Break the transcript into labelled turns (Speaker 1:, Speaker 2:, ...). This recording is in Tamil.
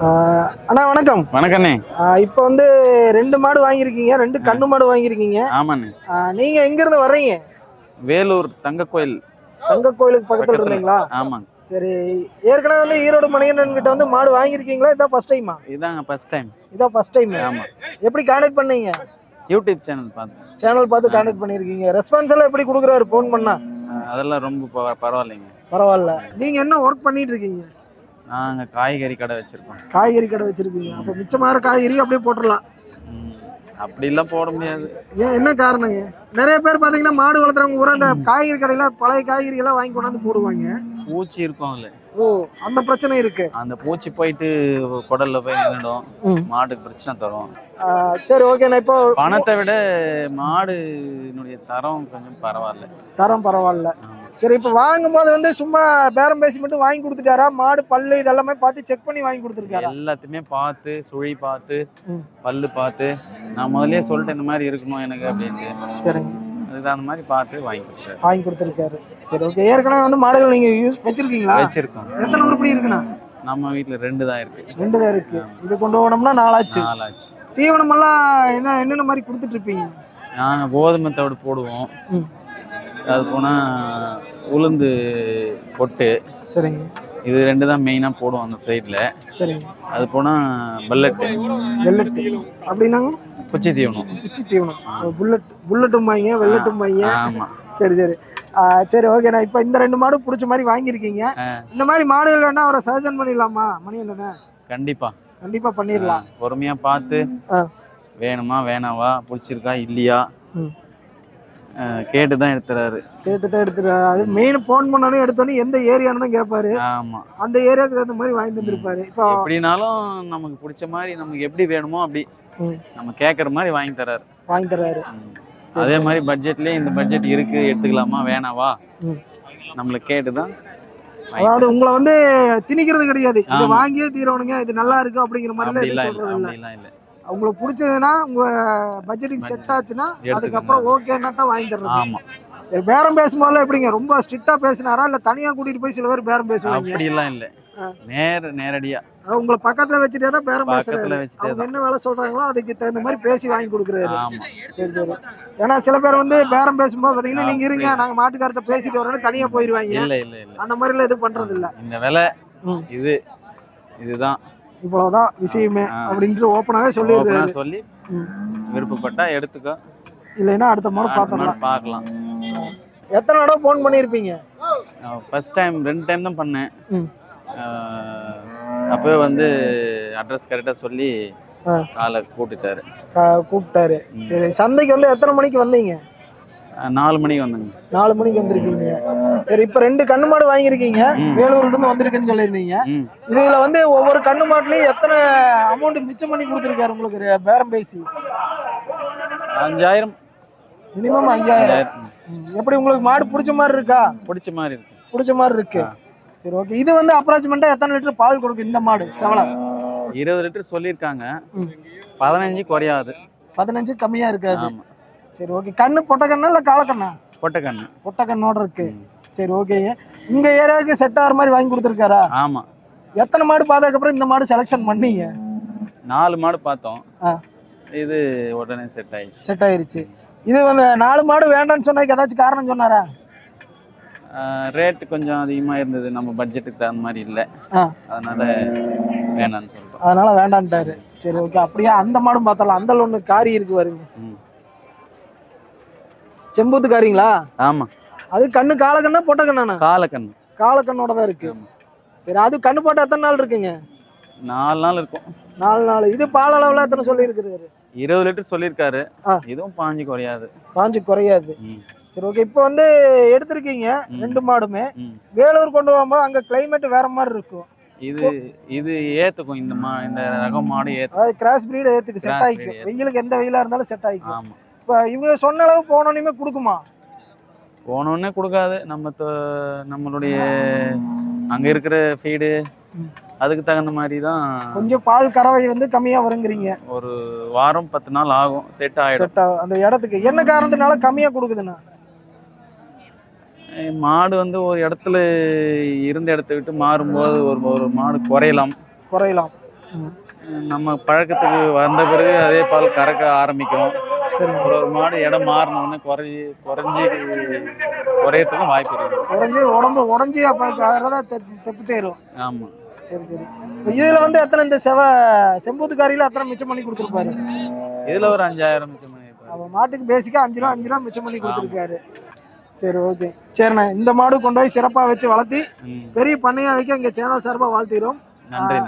Speaker 1: அண்ணா வணக்கம்.
Speaker 2: வணக்கண்ணே.
Speaker 1: இப்போ வந்து ரெண்டு மாடு வாங்கியிருக்கீங்க ரெண்டு கண்ணு மாடு வாங்கியிருக்கீங்க.
Speaker 2: ஆமாண்ணே.
Speaker 1: நீங்க எங்க இருந்து வர்றீங்க?
Speaker 2: வேலூர் தங்க கோயில்
Speaker 1: தங்க கோயிலுக்கு பக்கத்துல. இருந்தீங்களா?
Speaker 2: ஆமாங்க.
Speaker 1: சரி ஏற்கனவே வந்து ஈரோடு மணிகண்டன் கிட்ட வந்து மாடு வாங்கியிருக்கீங்களா? இதான் ஃபர்ஸ்ட் டைமா
Speaker 2: இதாங்க ஃபர்ஸ்ட் டைம்
Speaker 1: இதான் ஃபர்ஸ்ட் டைம்
Speaker 2: ஆமா.
Speaker 1: எப்படி கான்டாக்ட் பண்ணீங்க?
Speaker 2: யூடியூப் சேனல் பார்த்தேன்.
Speaker 1: சேனல் பார்த்து கான்டாக்ட் பண்ணியிருக்கீங்க. ரெஸ்பான்ஸ் எல்லாம் எப்படி கொடுக்குறாரு? ஃபோன் பண்ணா?
Speaker 2: அதெல்லாம் ரொம்ப பரவாயில்லைங்க.
Speaker 1: பரவாயில்ல. நீங்க என்ன ஒர்க் பண்ணிட்டு இருக்கீங்க?
Speaker 2: நாங்க காய்கறி கடை வச்சிருக்கோம்.
Speaker 1: காய்கறி கடை வச்சிருக்கீங்க அப்போ மிச்சமாற காய்கறி அப்படியே போட்டுடலாம்.
Speaker 2: அப்படிலாம் போட முடியாது.
Speaker 1: ஏன் என்ன காரணங்க? நிறைய பேர் பாத்தீங்கன்னா மாடு வளர்த்துறவங்க பூரா அந்த காய்கறி கடையில பழைய காய்கறி எல்லாம் வாங்கி கொண்டாந்து போடுவாங்க.
Speaker 2: பூச்சி இருக்கும் அதுல.
Speaker 1: ஓ அந்த பிரச்சனை இருக்கு.
Speaker 2: அந்த பூச்சி போயிட்டு குடல்ல போய் நின்னுடும்.
Speaker 1: ம்.
Speaker 2: மாட்டுக்கு பிரச்சனை தரும்.
Speaker 1: சரி ஓகே நான் இப்போ
Speaker 2: பணத்தை விட மாடுனுடைய தரம் கொஞ்சம் பரவாயில்ல.
Speaker 1: தரம் பரவாயில்ல. சரி இப்போ வாங்கும்போது வந்து சும்மா பேரம் பேசி மட்டும் வாங்கி கொடுத்துட்டாரா? மாடு பல்லு இதெல்லாமே பார்த்து செக் பண்ணி வாங்கி கொடுத்துருக்காரா?
Speaker 2: எல்லாத்தையுமே பார்த்து சுழி பார்த்து. பல்லு பார்த்து நான் முதல்லயே சொல்லிட்டேன் இந்த மாதிரி இருக்கணும் எனக்கு அப்படின்ட்டு.
Speaker 1: சரிங்க.
Speaker 2: அதுக்கு அந்த மாதிரி பார்த்து வாங்கி கொடுத்தாரு
Speaker 1: வாங்கி கொடுத்துருக்காரு. சரி ஓகே ஏற்கனவே வந்து மாடுகள் நீங்க யூஸ் வச்சிருக்கீங்களா?
Speaker 2: வச்சிருக்கோம்.
Speaker 1: எத்தனை உருப்படி இருக்குண்ணா?
Speaker 2: நம்ம வீட்ல ரெண்டு தான் இருக்கு.
Speaker 1: ரெண்டு தான் இருக்கு. இது கொண்டு போனோம்னா நாலாச்சு.
Speaker 2: நாலாச்சு.
Speaker 1: தீவனம் எல்லாம் என்ன என்னென்ன மாதிரி கொடுத்துட்டு இருப்பீங்க?
Speaker 2: நாங்க கோதுமை தவிடு போடுவோம். அது போனா உளுந்து பொட்டு.
Speaker 1: சரிங்க.
Speaker 2: இது ரெண்டு தான் மெயினா போடுவோம் அந்த சைடுல
Speaker 1: சரிங்க.
Speaker 2: அது போனா பல்லட்டு
Speaker 1: வெள்ளட்டு அப்படின்னாங்க?
Speaker 2: குச்சி தீவனம்.
Speaker 1: குச்சி தீவனம். புல்லட் புல்லட்டும் வாங்க வெள்ளட்டும் வாங்க
Speaker 2: ஆமா.
Speaker 1: சரி சரி. ஆ, சரி ஓகேண்ணா இப்போ இந்த ரெண்டு மாடு பிடிச்ச மாதிரி வாங்கியிருக்கீங்க. இந்த மாதிரி மாடுகள் வேணா அவரை சஜன் பண்ணிடலாமா மணி என்னண்ணே
Speaker 2: கண்டிப்பா.
Speaker 1: கண்டிப்பா பண்ணிடலாம்.
Speaker 2: ஆ, பொறுமையா பார்த்து
Speaker 1: ஆ.
Speaker 2: வேணுமா வேணாவா பிடிச்சிருக்கா இல்லையா?
Speaker 1: ம்.
Speaker 2: கேட்டு தான் எடுத்துறாரு.
Speaker 1: கேட்டு தான் எடுத்துட்டு அது மெயின் ஃபோன் பண்ணோன்னே எடுத்தோன்னே எந்த ஏரியான்னு தான் கேட்பாரு.
Speaker 2: ஆமா.
Speaker 1: அந்த ஏரியாவுக்கு தகுந்த மாதிரி வாங்கி தந்திருப்பாரு. இப்போ
Speaker 2: எப்படினாலும் நமக்கு பிடிச்ச மாதிரி நமக்கு எப்படி வேணுமோ அப்படி. நம்ம கேட்குற மாதிரி வாங்கி தராரு.
Speaker 1: வாங்கி தர்றாரு
Speaker 2: ம். அதே மாதிரி பட்ஜெட்லயே இந்த பட்ஜெட் இருக்கு எடுத்துக்கலாமா வேணாவா. நம்மள கேட்டு தான்
Speaker 1: அதாவது உங்களை வந்து திணிக்கிறது கிடையாது. இதை. வாங்கியே தீரவனுங்க இது நல்லா இருக்கு அப்படிங்கிற மாதிரி
Speaker 2: இல்லை.
Speaker 1: இல்ல
Speaker 2: இல்லை
Speaker 1: உங்களுக்கு பிடிச்சதுன்னா உங்க பட்ஜெட்டுக்கு செட் ஆச்சுன்னா அதுக்கப்புறம் ஓகேன்னா தான் வாங்கி தர்றது.
Speaker 2: ஆமா.
Speaker 1: பேரம் பேசும்போதெல்லாம் எப்படிங்க? ரொம்ப ஸ்ட்ரிக்டா பேசினாரா? இல்ல தனியா கூட்டிட்டு போய் சில பேர் பேரம் பேசுவாங்க?
Speaker 2: அப்படிலாம் இல்லை.
Speaker 1: ஆ.
Speaker 2: நேர நேரடியா.
Speaker 1: உங்களை பக்கத்துல வச்சுட்டே தான் பேரம் பேசுறாரு. அவங்க என்ன வேலை சொல்றாங்களோ அதுக்கு தகுந்த மாதிரி பேசி வாங்கி கொடுக்குறாரு.
Speaker 2: ஆமா.
Speaker 1: சரி சரி. ஏன்னா சில பேர் வந்து பேரம் பேசும்போது பாத்தீங்கன்னா நீங்க இருங்க நாங்க மாட்டுக்கார்ட்ட பேசிட்டு வரோம்னு தனியா போயிருவாங்க.
Speaker 2: இல்ல இல்ல இல்ல.
Speaker 1: அந்த மாதிரி எல்லாம் எதுவும் பண்றது இல்ல
Speaker 2: இந்த விலை. இது இதுதான்.
Speaker 1: இவ்வளவுதான் விஷயமே. அப்படின்ட்டு ஓப்பனாவே
Speaker 2: ஆ சொல்லி. விருப்பப்பட்டா எடுத்துக்கோ.
Speaker 1: இல்லைன்னா அடுத்த முறை
Speaker 2: நாள் பார்க்கலாம்.
Speaker 1: எத்தனை தடவை ஃபோன் பண்ணியிருப்பீங்க?
Speaker 2: ஃபர்ஸ்ட் டைம் ரெண்டு டைம் தான் பண்ணேன். அப்பவே வந்து அட்ரஸ் கரெக்டாக சொல்லி
Speaker 1: ஆ.
Speaker 2: ஆளை கூப்பிட்டுட்டாரு
Speaker 1: கா- கூப்பிட்டாரு. சரி சந்தைக்கு வந்து எத்தனை மணிக்கு வந்தீங்க?
Speaker 2: நாலு மணிக்கு வந்தேங்க.
Speaker 1: நாலு மணிக்கு வந்திருக்கீங்க. சரி இப்ப ரெண்டு கண்ணு மாடு வாங்கியிருக்கீங்க. வேலூர்ல இருந்து வந்திருக்குன்னு சொல்லியிருந்தீங்க. இதுல வந்து ஒவ்வொரு கண்ணு மாட்டுலயும் எத்தனை அமௌண்ட் மிச்சம் பண்ணி கொடுத்துருக்காரு உங்களுக்கு? பேரம் பேசி.
Speaker 2: அஞ்சாயிரம்.
Speaker 1: மினிமம் ஐயாயிரம். எப்படி உங்களுக்கு மாடு பிடிச்ச மாதிரி இருக்கா?
Speaker 2: பிடிச்ச மாதிரி இருக்கு.
Speaker 1: பிடிச்ச மாதிரி இருக்கு. சரி ஓகே இது வந்து அப்ராச்மெண்டா எத்தனை லிட்டர் பால் கொடுக்கும் இந்த மாடு? செவலை
Speaker 2: இருபது லிட்டர் சொல்லியிருக்காங்க. பதினஞ்சு குறையாது.
Speaker 1: பதினஞ்சு கம்மியா இருக்காது. சரி ஓகே கண்ணு பொட்டை கண்ணா இல்ல காலக்கண்ணா?
Speaker 2: பொட்டக்கண்ணு.
Speaker 1: பொட்டை கண்ணோட இருக்கு. சரி ஓகேங்க உங்க ஏரியாவுக்கு செட் ஆகிற மாதிரி வாங்கி கொடுத்துருக்காரா?
Speaker 2: ஆமா.
Speaker 1: எத்தனை மாடு பார்த்ததுக்கு அப்புறம் இந்த மாடு செலெக்ஷன் பண்ணீங்க?
Speaker 2: நாலு மாடு பார்த்தோம். இது உடனே செட் ஆயிடுச்சு.
Speaker 1: செட் ஆயிருச்சு. இது வந்து நாலு மாடு வேண்டாம்னு சொன்னதுக்கு ஏதாச்சும் காரணம் சொன்னாரா?
Speaker 2: ரேட் கொஞ்சம் அதிகமாக இருந்தது. நம்ம பட்ஜெட்டுக்கு தகுந்த மாதிரி இல்லை. அதனால வேணாம்னு சொல்லிட்டோம்
Speaker 1: அதனால வேண்டான்ட்டாரு சரி ஓகே அப்படியே அந்த மாடும் பார்த்தலாம் அந்த ஒன்று காரி இருக்கு பாருங்க.
Speaker 2: ம்.
Speaker 1: செம்பூத்து காரிங்களா
Speaker 2: ஆமா.
Speaker 1: அது கண்ணு காலக்கண்ணா பொட்டை கண்ணாண்ணா?
Speaker 2: காலக்கண்ணு
Speaker 1: காலக்கண்ணோட தான் இருக்கு. சரி அது கண்ணு போட்டு எத்தனை நாள் இருக்குங்க?
Speaker 2: நாலு நாள் இருக்கும்.
Speaker 1: நாலு நாள். இது பால் அளவுல எத்தனை சொல்லி இருக்கிறாரு
Speaker 2: இருபது லிட்டர் சொல்லியிருக்காரு. இதுவும் பாஞ்சு குறையாது.
Speaker 1: பாஞ்சு குறையாது. சரி ஓகே. இப்போ வந்து எடுத்திருக்கீங்க ரெண்டு மாடுமே. வேலூர் கொண்டு போகும்போது அங்க கிளைமேட் வேற மாதிரி இருக்கும்.
Speaker 2: இது இது ஏத்துக்கும். இந்த மா இந்த ரகம் மாடு ஏத்துக்கும்.
Speaker 1: அதாவது கிராஸ் பிரீடு ஏத்துக்கு. செட் ஆயிக்கும். வெயிலுக்கு எந்த வெயிலா இருந்தாலும் செட் ஆயிக்கும்.
Speaker 2: ஆமா.
Speaker 1: இப்போ இவங்க சொன்ன அளவு போனோன்னே கொடுக்குமா?
Speaker 2: போனோடனே கொடுக்காது. நம்ம நம்மளுடைய அங்க இருக்கிற ஃபீடு. அதுக்கு தகுந்த மாதிரி தான்
Speaker 1: கொஞ்சம் பால் கறவை வந்து கம்மியா வருங்கிறீங்க.
Speaker 2: ஒரு வாரம் பத்து நாள் ஆகும். செட் ஆயிடும்.
Speaker 1: செட் ஆகும் அந்த இடத்துக்கு. என்ன காரணத்தினால கம்மியா கொடுக்குதுண்ணா?
Speaker 2: மாடு வந்து ஒரு இடத்துல இருந்த இடத்த விட்டு மாறும்போது ஒரு ஒரு மாடு குறையலாம்.
Speaker 1: குறையலாம்.
Speaker 2: நம்ம பழக்கத்துக்கு வந்த பிறகு அதே பால் கறக்க ஆரம்பிக்கும்
Speaker 1: சரிங்க
Speaker 2: ஒரு ஒரு மாடு இடம் மாறின உடனே குறைஞ்சி குறைஞ்சி குறையறதுக்கும் வாய்ப்பு இருக்கு.
Speaker 1: உடஞ்சி உடம்பு உடஞ்சி அப்போ அறதா தெப்பு தேரும்
Speaker 2: ஆமா.
Speaker 1: சரி சரி. இப்போ இதுல வந்து எத்தனை இந்த செவ செம்பூத்துக்காரியில எத்தனை மிச்சம் பண்ணி கொடுத்துருப்பாரு?
Speaker 2: இதுல ஒரு அஞ்சாயிரம் மிச்சம்.
Speaker 1: அவ மாட்டுக்கு பேசிக்கா அஞ்சு ரூபா அஞ்சு ரூபா மிச்சம் பண்ணி கொடுத்துருக்காரு. சரி ஓகே சரிண்ணே இந்த மாடு கொண்டு போய் சிறப்பாக வச்சு வளர்த்தி பெரிய பண்ணையா வைக்க எங்க சேனல் சார்பாக வாழ்த்துக்கிறோம்
Speaker 2: நன்றி.